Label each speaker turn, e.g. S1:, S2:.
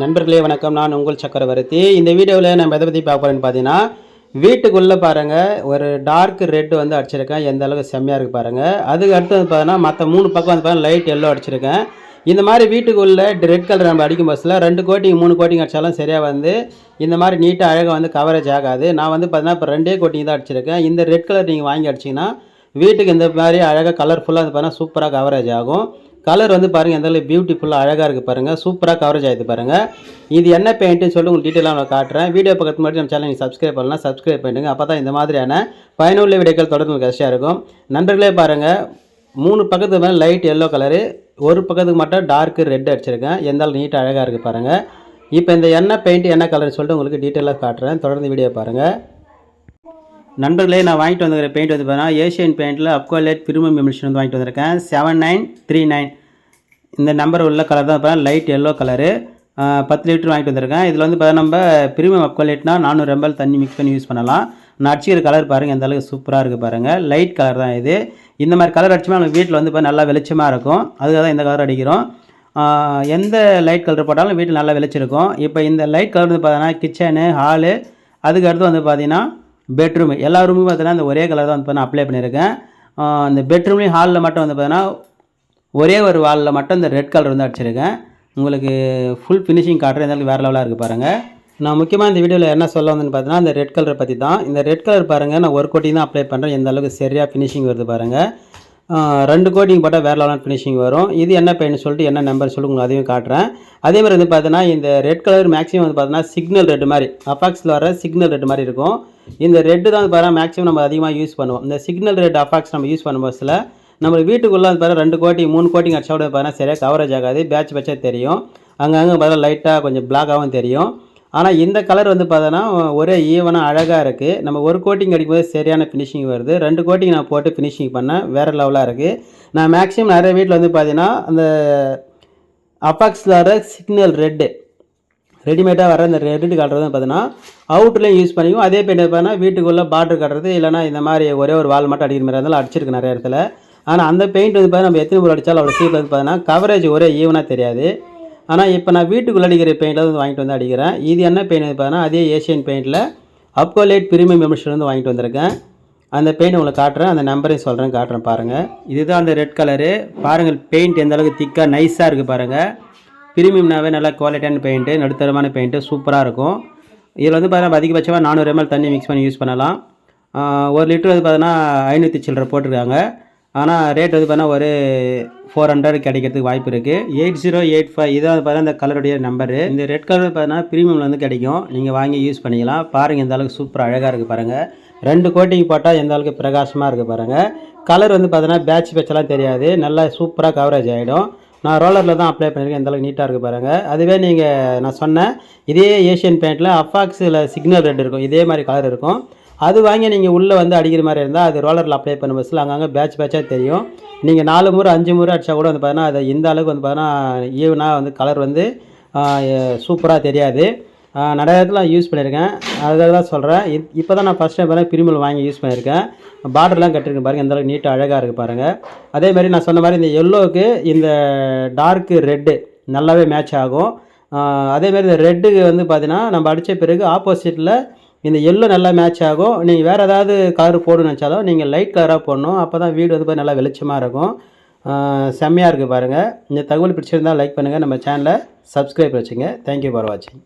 S1: நண்பர்களே வணக்கம். நான் உங்கள் சக்கரவர்த்தி. இந்த வீடியோவில் நம்ம எதை பற்றி பார்க்க போகிறேன்னு பார்த்தீங்கன்னா வீட்டுக்குள்ளே பாருங்கள் ஒரு டார்க் ரெட் வந்து அடிச்சிருக்கேன். எந்த அளவுக்கு செம்மையாக இருக்குது பாருங்கள் அதுக்கு அடுத்து வந்து பார்த்தீங்கன்னா மற்ற மூணு பக்கம் வந்து பார்த்தீங்கன்னா லைட் எல்லோ அடிச்சிருக்கேன். இந்த மாதிரி வீட்டுக்குள்ளே ரெட் கலர் நம்ம அடிக்கும் பஸ்ஸில் ரெண்டு கோட்டிங் மூணு கோட்டிங் அடித்தாலும் சரியாக வந்து இந்த மாதிரி நீட்டாக அழகாக வந்து கவரேஜ் ஆகாது. நான் வந்து பார்த்தீங்கன்னா இப்போ ரெண்டே கோட்டிங் தான் அடிச்சிருக்கேன். இந்த ரெட் கலர் நீங்கள் வாங்கி அடிச்சிங்கன்னா வீட்டுக்கு இந்த மாதிரி அழகாக கலர்ஃபுல்லாக வந்து பார்த்தீங்கன்னா சூப்பராக கவரேஜ் ஆகும். கலர் வந்து பாருங்கள் எந்த அளவுக்கு பியூட்டிஃபுல்லாக அழகாக இருக்குது பாருங்கள் சூப்பராக கவரேஜ் ஆகிடுது பாருங்கள் இது என்ன பெயிண்ட்டுன்னு சொல்லி உங்களுக்கு டீட்டெயிலாக நான் காட்டுறேன். வீடியோ பக்கத்து மட்டும் நம்ம சேனல் நீங்கள் சப்ஸ்கிரைப் பண்ணலாம் சப்ஸ்கிரைப் பண்ணுங்கள் அப்போ தான் இந்த மாதிரியான பயனுள்ள வீடியோக்கள் தொடர்ந்து உங்களுக்கு கஷ்டம் இருக்கும். நண்பர்களே பாருங்கள் மூணு பக்கத்துக்கு மேலே லைட் எல்லோ கலரு ஒரு பக்கத்துக்கு மட்டும் டார்க்கு ரெட் அடிச்சிருக்கேன். எந்தாலும் நீட்டாக அழகாக இருக்குது பாருங்கள் இப்போ இந்த எண்ணெய் பெயிண்ட் என்ன கலர் சொல்லிட்டு உங்களுக்கு டீட்டெயிலாக காட்டுறேன். தொடர்ந்து வீடியோ பாருங்கள் நண்பர்களே நான் வாங்கிட்டு வந்துருக்கிற பெயிண்ட் வந்து பார்த்தீங்கன்னா ஏஷியன் பெயிண்டில் அப்கோலேட் பிரிமியம் எமிஷன் வந்து வாங்கிட்டு வந்திருக்கேன். செவன் நைன் த்ரீ நைன் இந்த நம்பர் உள்ள கலர் தான் பார்த்தா லைட் எல்லோ கலரு பத்து லிட்டர் வாங்கிட்டு வந்திருக்கேன். இதில் வந்து பார்த்தா நம்ம பிரிமியம் அப்கோலேட்னா நானூறு எம்எல் தண்ணி மிக்ஸ் பண்ணி யூஸ் பண்ணலாம். நான் அடிச்சிக்கிற கலர் பாருங்கள் எந்த அளவுக்கு சூப்பராக இருக்குது பாருங்கள் லைட் கலர் தான் இது. இந்த மாதிரி கலர் அடிச்சோம்னா நம்ம வீட்டில் வந்து இப்போ நல்லா வெளிச்சமாக இருக்கும். அதுக்காக தான் இந்த கலர் அடிக்கிறோம். எந்த லைட் கலர் போட்டாலும் வீட்டில் நல்லா விளைச்சிருக்கும். இப்போ இந்த லைட் கலர் வந்து பார்த்தீங்கன்னா கிச்சனு ஹாலு அதுக்கு அடுத்து வந்து பார்த்திங்கன்னா பெட்ரூம் எல்லா ரூமும் பார்த்தீங்கன்னா இந்த ஒரே கலர் தான் வந்து பார்த்தீங்கன்னா அப்ளை பண்ணியிருக்கேன். அந்த இந்த பெட்ரூம்லேயும் ஹாலில் மட்டும் வந்து பார்த்தீங்கன்னா ஒரே ஒரு வாலில் மட்டும் இந்த ரெட் கலர் வந்து அடிச்சிருக்கேன். உங்களுக்கு ஃபுல் ஃபினிஷிங் காட்டுறேன் இருந்தாலும் வேறு லெவலாக இருக்குது பாருங்கள் நான் முக்கியமாக இந்த வீடியோவில் என்ன சொல்ல வந்து பார்த்தீங்கன்னா இந்த ரெட் கலரை பற்றி தான் இந்த ரெட் கலர் பாருங்கள் நான் ஒரு கோட்டிங் தான் அப்ளை பண்ணுறேன் எந்த அளவுக்கு சரியாக ஃபினிஷிங் வருது பாருங்கள் ரெண்டு கோட்டிங் போட்டால் வேறு லெவலான ஃபினிஷிங் வரும். இது என்ன பெயிண்ட் சொல்லிட்டு என்ன நம்பர் சொல்லி உங்களுக்கு அதையும் காட்டுறேன். அதே மாதிரி வந்து பார்த்தீங்கன்னா இந்த ரெட் கலர் மேக்ஸிமம் வந்து பார்த்தீங்கன்னா சிக்னல் ரெட் மாதிரி அஃபாக்ஸில் வர சிக்னல் ரெட் மாதிரி இருக்கும். இந்த ரெட்டு தான் வந்து பார்த்தீங்கன்னா மேக்ஸிமம் நம்ம அதிகமாக யூஸ் பண்ணுவோம். இந்த சிக்னல் ரெட் அஃபாக்ஸ் நம்ம யூஸ் பண்ணும் பஸ்ஸில் நம்ம வீட்டுக்குள்ளே வந்து பார்த்தா ரெண்டு கோட்டிங் மூணு கோட்டிங் அடிச்சா கூட பார்த்தீங்கன்னா சரியாக கவரேஜ் ஆகாது. பேட்ச் பேட்சாக தெரியும். அங்கங்கே பார்த்தா லைட்டாக கொஞ்சம் பிளாக்காகவும் தெரியும். ஆனால் இந்த கலர் வந்து பார்த்தோன்னா ஒரே ஈவனாக அழகாக இருக்குது நம்ம ஒரு கோட்டிங் அடிக்கும்போது சரியான ஃபினிஷிங் வருது. ரெண்டு கோட்டிங் நான் போட்டு ஃபினிஷிங் பண்ணேன். வேறு லெவலாக இருக்குது நான் மேக்ஸிமம் நிறைய வீட்டில் வந்து பார்த்தீங்கன்னா அந்த அப்பாக்ஸில் வர சிக்னல் ரெட்டு ரெடிமேடாக வர இந்த ரெட்டு கட்டுறது வந்து பார்த்தீங்கன்னா அவுட்லேயும் யூஸ் பண்ணிக்கும் அதே பெயிண்ட் பார்த்தீங்கன்னா வீட்டுக்குள்ளே பார்டர் கட்டுறது இல்லைனா இந்த மாதிரி ஒரே ஒரு வால் மட்டும் அடிக்கிற மாதிரி இருந்தாலும் அடிச்சிருக்கு நிறைய இடத்துல. ஆனால் அந்த பெயிண்ட் வந்து பார்த்தீங்கன்னா நம்ம எத்தனை பொருள் அடித்தாலும் அவ்வளோ சீக்கிரம் வந்து பார்த்தீங்கன்னா கவரேஜ் ஒரே ஈவனாக தெரியாது. ஆனால் இப்போ நான் வீட்டுக்குள்ளே அடிக்கிற பெயிண்டில் வந்து வாங்கிட்டு வந்து அடிக்கிறேன். இது என்ன பெயிண்ட் பார்த்தீங்கன்னா அதே ஏஷியன் பெயிண்டில் அப்கோலேட் பிரீமியம் மெமர்ஷிப் வந்து வாங்கிட்டு வந்திருக்கேன். அந்த பெயிண்ட் உங்களுக்கு காட்டுறேன் அந்த நம்பரையும் சொல்கிறேன் காட்டுறேன் பாருங்கள் இதுதான் அந்த ரெட் கலரு பாருங்கள் பெயிண்ட் எந்த அளவுக்கு திக்காக நைஸாக இருக்குது பாருங்கள் பிரீமியம்னாவே நல்லா குவாலிட்டியான பெயிண்ட்டு நடுத்தரமான பெயிண்ட்டு சூப்பராக இருக்கும். இதில் வந்து பார்த்தீங்கன்னா அதிகபட்சமாக நானூறு எம்எல் தண்ணி மிக்ஸ் பண்ணி யூஸ் பண்ணலாம். ஒரு லிட்டர் வந்து பார்த்தீங்கன்னா ஐநூற்றி சில்லரை போட்டிருக்காங்க. ஆனால் ரேட் வந்து பார்த்தீங்கன்னா ஒரு ஃபோர் ஹண்ட்ரட் கிடைக்கிறதுக்கு வாய்ப்பு இருக்குது எயிட் ஜீரோ எயிட் ஃபைவ் இதான் பார்த்தீங்கன்னா இந்த கலருடைய நம்பரு இந்த ரெட் கலர் பார்த்தீங்கன்னா ப்ரீமியமில் வந்து கிடைக்கும். நீங்கள் வாங்கி யூஸ் பண்ணிக்கலாம். பாருங்கள் எந்த அளவுக்கு சூப்பர் அழகாக இருக்குது பாருங்கள் ரெண்டு கோட்டிங் போட்டால் எந்த அளவுக்கு பிரகாசமாக இருக்குது பாருங்கள் கலர் வந்து பார்த்தீங்கன்னா பேட்ச் பேட்செல்லாம் தெரியாது. நல்லா சூப்பராக கவரேஜ் ஆகிடும் நான் ரோலரில் தான் அப்ளை பண்ணியிருக்கேன் எந்தளவுக்கு நீட்டாக இருக்குது பாருங்கள் அதுவே நீங்கள் நான் சொன்னேன் இதே ஏஷியன் பெயிண்டில் அஃபாக்ஸில் சிக்னல் ரெட் இருக்கும். இதே மாதிரி கலர் இருக்கும். அது வாங்கி நீங்கள் உள்ளே வந்து அடிக்கிற மாதிரி இருந்தால் அது ரோலரில் அப்ளை பண்ண பஸ்ஸில் அங்கங்கே பேட்ச் பேட்சாக தெரியும். நீங்கள் நாலு முறை அஞ்சு முறை அடித்தா கூட வந்து பார்த்தீங்கன்னா அது இந்த அளவுக்கு வந்து பார்த்தீங்கன்னா ஈவனாக வந்து கலர் வந்து சூப்பராக தெரியாது. நிறைய இடத்துல யூஸ் பண்ணியிருக்கேன். அதுக்காக தான் சொல்கிறேன் இப்போ தான் நான் ஃபஸ்ட் டைம் பார்த்தா பிரிமல் வாங்கி யூஸ் பண்ணியிருக்கேன். பார்டர்லாம் கட்டிருக்கு பாருங்கள் எந்த அளவுக்கு நீட்டாக அழகாக இருக்குது பாருங்கள் அதே மாதிரி நான் சொன்ன மாதிரி இந்த எல்லோவுக்கு இந்த டார்க்கு ரெட்டு நல்லாவே மேட்ச் ஆகும். அதேமாதிரி அதே மாதிரி இந்த ரெட்டுக்கு வந்து பார்த்தீங்கன்னா நம்ம அடித்த பிறகு ஆப்போசிட்டில் இந்த எல்லோ நல்லா மேட்ச் ஆகும். நீங்கள் வேறு ஏதாவது கலர் போடணும்னு நினச்சாலும் நீங்கள் லைட் கலராக போடணும். அப்போ தான் வீடு வந்து பார்த்தா நல்லா வெளிச்சமாக இருக்கும். செம்மையாக இருக்குது பாருங்கள் இந்த தகவல் பிடிச்சிருந்தால் லைக் பண்ணுங்கள் நம்ம சேனலை சப்ஸ்கிரைப் வச்சுங்க. தேங்க்யூ ஃபார் வாட்சிங்